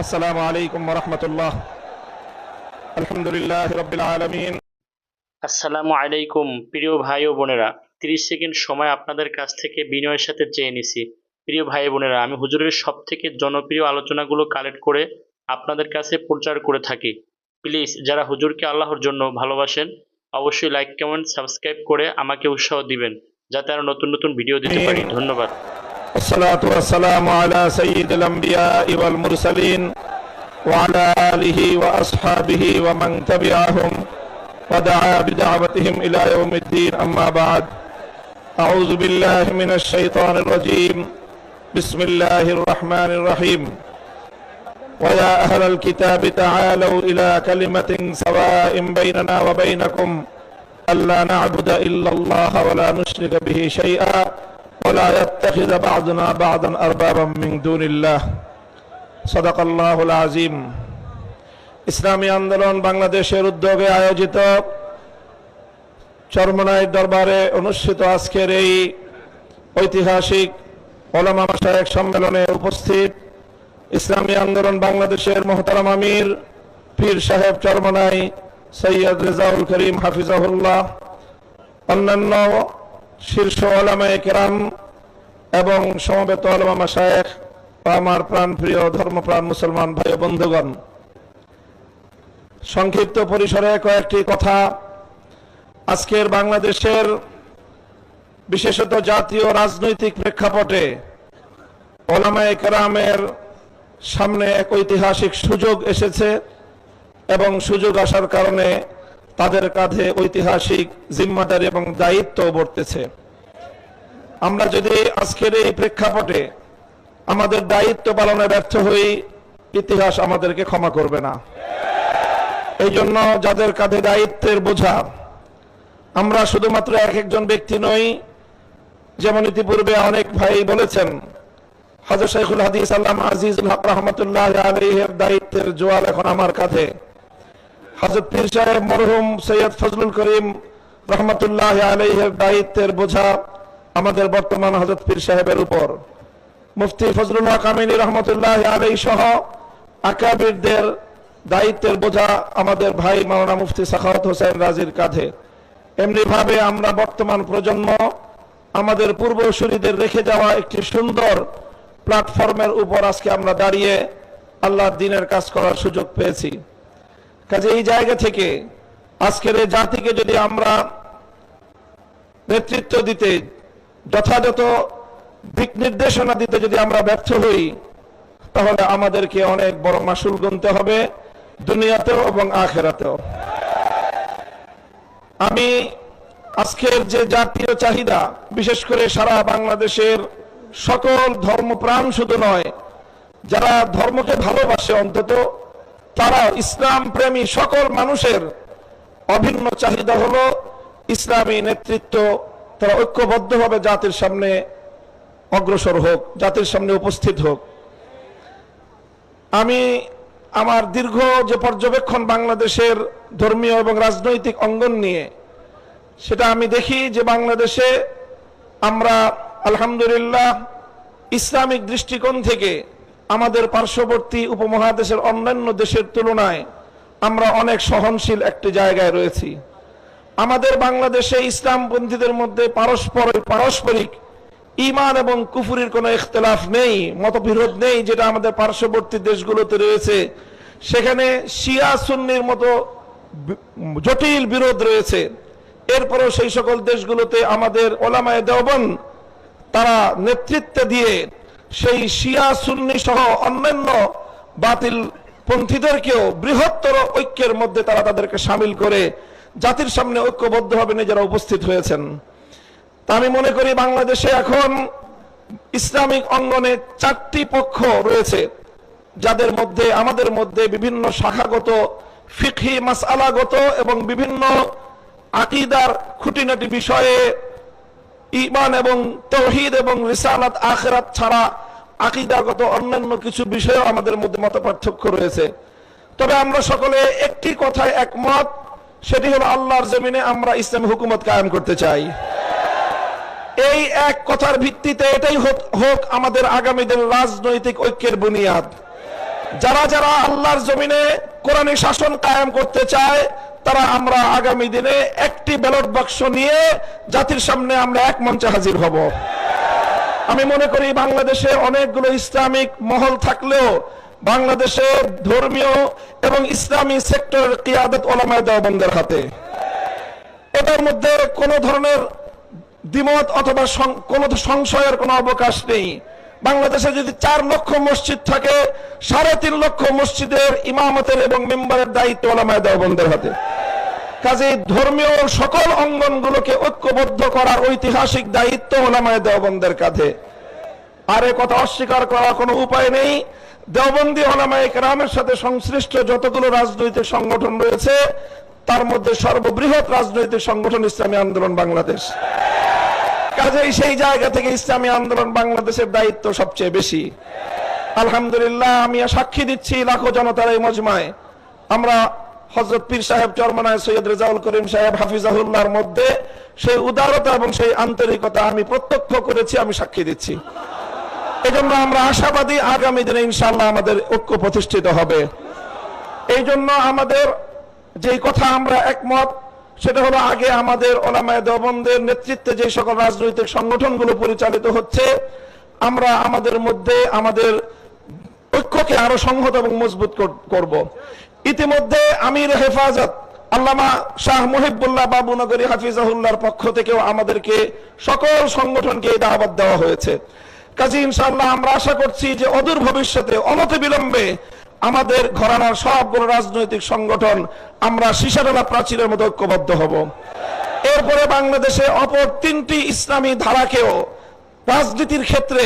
السلام عليكم ورحمة الله الحمد لله رب العالمين আসসালামু আলাইকুম প্রিয় ভাই ও বোনেরা তিরিশ সেকেন্ড সময় আপনাদের কাছ থেকে বিনয়ের সাথে চেয়ে নিছি প্রিয় ভাই বোনেরা আমি হুজুরের সব থেকে জনপ্রিয় আলোচনাগুলো কালেক্ট করে আপনাদের কাছে প্রচার করে থাকি প্লিজ যারা হুজুরকে আল্লাহর জন্য ভালোবাসেন অবশ্যই লাইক কমেন্ট সাবস্ক্রাইব করে আমাকে উৎসাহ দিবেন যাতে আরো নতুন নতুন ভিডিও দিতে পারি ধন্যবাদ والصلاة والسلام على سيد الأنبياء والمرسلين وعلى آله وأصحابه ومن تبعهم ودعا بدعوتهم إلى يوم الدين. أما بعد أعوذ بالله من الشيطان الرجيم. بسم الله الرحمن الرحيم. ويا أهل الكتاب تعالوا إلى كلمة سواء بيننا وبينكم. ألا نعبد إلا الله ولا نشرك به شيئا. ولا يتخذ بعضنا بعضا أربابا من دون الله صدق الله العظيم ইসলামী আন্দোলন বাংলাদেশের উদ্যোগে আয়োজিত চরমনাই দরবারে অনুষ্ঠিত আজকের এই ঐতিহাসিক ওলামা মাসায়েক সম্মেলনে উপস্থিত ইসলামী আন্দোলন বাংলাদেশের মোহতারাম আমির পীর সাহেব চরমনাই সৈয়দ রেজাউল করিম হাফিজাহুল্লাহ অন্যান্য শীর্ষ ওলামায়ে কেরাম এবং সমবেত মাসায়েক ও আমার প্রাণপ্রিয় ধর্মপ্রাণ মুসলমান ভাই বন্ধুগণ। সংক্ষিপ্ত পরিসরে কয়েকটি কথা। আজকের বাংলাদেশের বিশেষত জাতীয় রাজনৈতিক প্রেক্ষাপটে ওলামায়ে কেরামের সামনে এক ঐতিহাসিক সুযোগ এসেছে এবং সুযোগ আসার কারণে তাদের কাঁধে ঐতিহাসিক জিম্মাদারি এবং দায়িত্ব বর্তেছে। আমরা যদি আজকের এই প্রেক্ষাপটে আমাদের দায়িত্ব পালনে ব্যর্থ হই, ইতিহাস আমাদেরকে ক্ষমা করবে না। এই জন্য যাদের কাঁধে দায়িত্বের বোঝা, আমরা শুধুমাত্র এক একজন ব্যক্তি নই, যেমন ইতিপূর্বে অনেক ভাই বলেছেন, হজর শেখুল হাদিস আল্লাহ আজিজুল হক রহমতুল্লাহ আলহের দায়িত্বের জোয়াল এখন আমার কাঁধে। হজরত পীর সাহেব মরহুম সৈয়দ ফজলুল করিম রহমতুল্লাহ আলহের দায়িত্বের বোঝা আমাদের বর্তমান হজরত পীর সাহেবের উপর। মুফতি ফজলুল হক রহমতুল্লাহ আলাই সহ আকাবিরদের দায়িত্বের বোঝা আমাদের ভাই মাওলানা মুফতি সাখাওয়াত হোসেন রাজির কাঁধে। এমনি ভাবে আমরা বর্তমান প্রজন্ম আমাদের পূর্বসূরীদের রেখে যাওয়া একটি সুন্দর প্ল্যাটফর্মের উপর আজকে আমরা দাঁড়িয়ে আল্লাহর দিনের কাজ করার সুযোগ পেয়েছি। কাজে এই জায়গা থেকে আজকের এই জাতিকে যদি আমরা নেতৃত্ব দিতে, যথাযথ দিক নির্দেশনা দিতে যদি আমরা ব্যর্থ হই, তাহলে আমাদেরকে অনেক বড় মাসুল গুনতে হবে দুনিয়াতেও এবং আখেরাতেও। আমি আজকের যে জাতীয় চাহিদা, বিশেষ করে সারা বাংলাদেশের সকল ধর্মপ্রাণ শুধু নয়, যারা ধর্মকে ভালোবাসে অন্তত তারা ইসলাম প্রেমী সকল মানুষের অভিন্ন চাহিদা হলো ইসলামী নেতৃত্ব। তারা ঐক্যবদ্ধভাবে জাতির সামনে অগ্রসর হোক, জাতির সামনে উপস্থিত হোক। আমি আমার দীর্ঘ যে পর্যবেক্ষণ বাংলাদেশের ধর্মীয় এবং রাজনৈতিক অঙ্গন নিয়ে, সেটা আমি দেখি যে বাংলাদেশে আমরা আলহামদুলিল্লাহ ইসলামিক দৃষ্টিকোণ থেকে আমাদের পার্শ্ববর্তী উপমহাদেশের অন্যান্য দেশের তুলনায় আমরা অনেক সহনশীল একটি জায়গায় রয়েছি। আমাদের বাংলাদেশে ইসলামপন্থীদের মধ্যে পারস্পর, পারস্পরিক ইমান এবং কুফুরির কোনো ইখতলাফ নেই, মতবিরোধ নেই, যেটা আমাদের পার্শ্ববর্তী দেশগুলোতে রয়েছে। সেখানে শিয়া সুন্নির মতো জটিল বিরোধ রয়েছে। এরপরেও সেই সকল দেশগুলোতে আমাদের ওলামায় দেওবন তারা নেতৃত্ব দিয়ে সেই শিয়া সুন্নি সহ অন্যান্য বাতিল পন্থীদেরকেও বৃহত্তর ঐক্যের মধ্যে তারা তাদেরকে সামিল করে জাতির সামনে ঐক্যবদ্ধভাবে নিজেরা উপস্থিত হয়েছেন। তা আমি মনে করি বাংলাদেশে এখন ইসলামিক অঙ্গনে চারটি পক্ষ রয়েছে, যাদের মধ্যে, আমাদের মধ্যে বিভিন্ন শাখাগত, ফিকহি মাসআলাগত এবং বিভিন্ন আকিদার খুঁটিনাটি বিষয়ে ইমান এবং তৌহিদ এবং রিসালাত আখেরাত ছাড়া আকিদাগত অন্যান্য কিছু বিষয়েও আমাদের মধ্যে মত পার্থক্য রয়েছে। তবে আমরা সকলে একটি কথায় একমত, সেটি হলো আল্লাহর জমিনে আমরা ইসলামী হুকুমত কায়েম করতে চাই। এই এক কথার ভিত্তিতে এটাই হোক- আমাদের আগামী দিনের রাজনৈতিক ঐক্যের বুনিয়াদ। যারা যারা আল্লাহর জমিনে কোরআনী শাসন কায়েম করতে চায়, তারা আমরা আগামী দিনে একটি ব্যালট বাক্স নিয়ে জাতির সামনে আমরা এক মঞ্চে হাজির হব। আমি মনে করি বাংলাদেশে অনেকগুলো ইসলামিক মহল থাকলেও বাংলাদেশে ধর্মীয় এবং ইসলামী সেক্টরের কিয়াদত ওলামায় দেওবন্দের হাতে। এটার মধ্যে কোনো ধরনের দ্বিমত অথবা কোনো সংশয়ের কোনো অবকাশ নেই। বাংলাদেশে যদি চার লক্ষ মসজিদ থাকে, সাড়ে তিন লক্ষ মসজিদের ইমামতের এবং মেম্বারের দায়িত্ব ওলামায় দেওবন্দের হাতে। কাজে ধর্মীয় সকল অঙ্গনগুলোকে ঐক্যবদ্ধ করার ঐতিহাসিক দায়িত্ব ওলামায় দেওবন্দের কাঁধে। আর কথা অস্বীকার করার কোনো উপায় নেই। দেওবন্দি ওলামায় কেরামের সাথে সংশ্লিষ্ট যতগুলো রাজনৈতিক সংগঠন রয়েছে, তার মধ্যে সর্ববৃহৎ রাজনৈতিক সংগঠন ইসলামী আন্দোলন বাংলাদেশ। কাজেই সেই জায়গা থেকে ইসলামী আন্দোলন বাংলাদেশের দায়িত্ব সবচেয়ে বেশি। আলহামদুলিল্লাহ, আমি সাক্ষী দিচ্ছি লাখো জনতার এই মজমায়। আমরা হজরত পীর সাহেব চরমনায় সৈয়দ রেজাউল করিম সাহেব হাফিজাহুল্লাহর মধ্যে সেই উদারতা এবং সেই আন্তরিকতা আমি প্রত্যক্ষ করেছি, আমি সাক্ষী দিচ্ছি। এজন্য আমরা আশাবাদী আগামী দিনে ইনশাল্লাহ আমাদের ঐক্য প্রতিষ্ঠিত হবে। এই জন্য আমাদের যেই কথা আমরা একমত, সেটা হলো আগে আমাদের ওলামায় দেওবন্দের নেতৃত্বে যে সকল রাজনৈতিক সংগঠনগুলো পরিচালিত হচ্ছে, আমরা আমাদের মধ্যে আমাদের ঐক্যকে আরও সংহত এবং মজবুত কর- করব। ইতিমধ্যে আমির হেফাজত আল্লামা শাহ মুহিবুল্লাহ বাবুনগরী হাফিজাহুল্লাহর পক্ষ থেকেও আমাদেরকে সকল সংগঠনকে এই দাওয়াত দেওয়া হয়েছে। কাজী ইনশাআল্লাহ, আমরা আশা করছি যে অদূর ভবিষ্যতে, অনতি বিলম্বে আমাদের ঘরানার সবগুলো রাজনৈতিক সংগঠন আমরা সিসাডালা প্রাচীরের মতো ঐক্যবদ্ধ হব। এরপরে বাংলাদেশে অপর তিনটি ইসলামী ধারাকেও রাজনীতির ক্ষেত্রে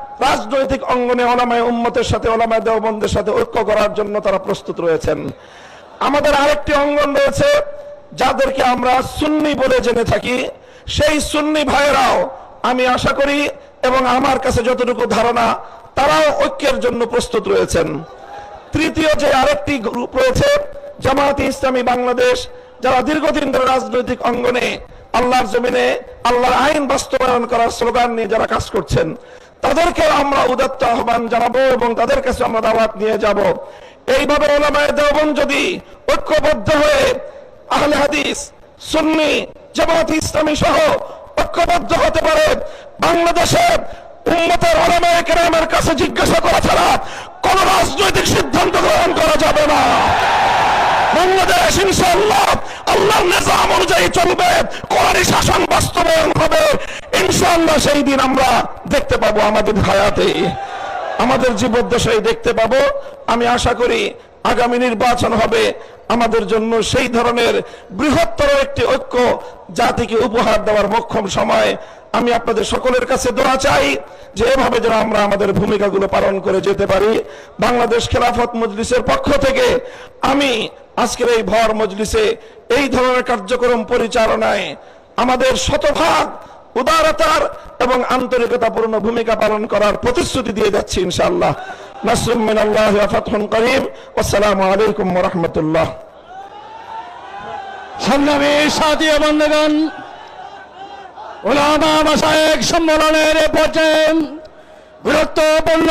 রাজনৈতিক অঙ্গনে ওলামায় উম্মতের সাথে, ওলামায় দেওবন্দের সাথে ঐক্য করার জন্য তারা প্রস্তুত রয়েছেন। আমাদের আরেকটি অঙ্গন রয়েছে, যাদেরকে আমরা সুন্নি বলে জেনে থাকি। সেই সুন্নি ভাইয়েরাও আমি আশা করি এবং আমার কাছে যতটুকু ধারণা, তারাও ঐক্যের জন্য প্রস্তুত রয়েছেন। তৃতীয় যে আরেকটি গ্রুপ রয়েছে, জামায়াতে ইসলামী বাংলাদেশ, যারা দীর্ঘদিন ধরে রাজনৈতিক অঙ্গনে আল্লাহর জমিনে, আল্লাহর আইন বাস্তবায়ন করার স্লোগান নিয়ে যারা কাজ করছেন তাদেরকে আমরা উদাত্ত আহ্বান জানাব এবং তাদের কাছে আমরা দাওয়াত নিয়ে যাব। এইভাবে ওলামায় দেওবন যদি ঐক্যবদ্ধ হয়ে আহলে হাদিস, সুন্নি, জামাত ইসলামী সহ ঐক্যবদ্ধ হতে পারে, বাংলাদেশে উম্মতের ওলামায়ে কেরামের কাছে জিজ্ঞাসা করা ছাড়া কোন রাজনৈতিক সিদ্ধান্ত গ্রহণ করা যাবে না। বাংলাদেশ, ইনশাআল্লাহ, আল্লাহর নিজাম অনুযায়ী চলবে কোরআনী শাসন বাস্তবায়ন হবে ইনশাআল্লাহ সেই দিন আমরা দেখতে পাবো আমাদের হায়াতে। আমাদের জীবদ্দশায় দেখতে পাবো। আমি আশা করি আগামী নির্বাচন হবে। আমাদের জন্য সেই ধরনের বৃহত্তর একটি ঐক্য জাতিকে উপহার দেওয়ার মক্ষম সময়। আমি আপনাদের সকলের কাছে দোয়া চাই যে এভাবে যেন আমরা আমাদের ভূমিকাগুলো পালন করে যেতে পারি। বাংলাদেশ খেলাফত মজলিসের পক্ষ থেকে আমি আজকের এই ভর মজলিসে এই ধরনের কার্যক্রম পরিচালনায় আমাদের শতভাগ উদারতার এবং আন্তরিকতাপূর্ণ ভূমিকা পালন করার প্রতিশ্রুতি দিয়ে যাচ্ছি ইনশাআল্লাহ। নাসরুম মিনাল্লাহি ওয়া ফাতহুন করিম। আসসালামু আলাইকুম ওয়া রাহমাতুল্লাহ। সংগ্রামী সাথী বন্ধুগণ ওলামা মাসায়েক সম্মেলনের পর্যায়ে গুরুত্বপূর্ণ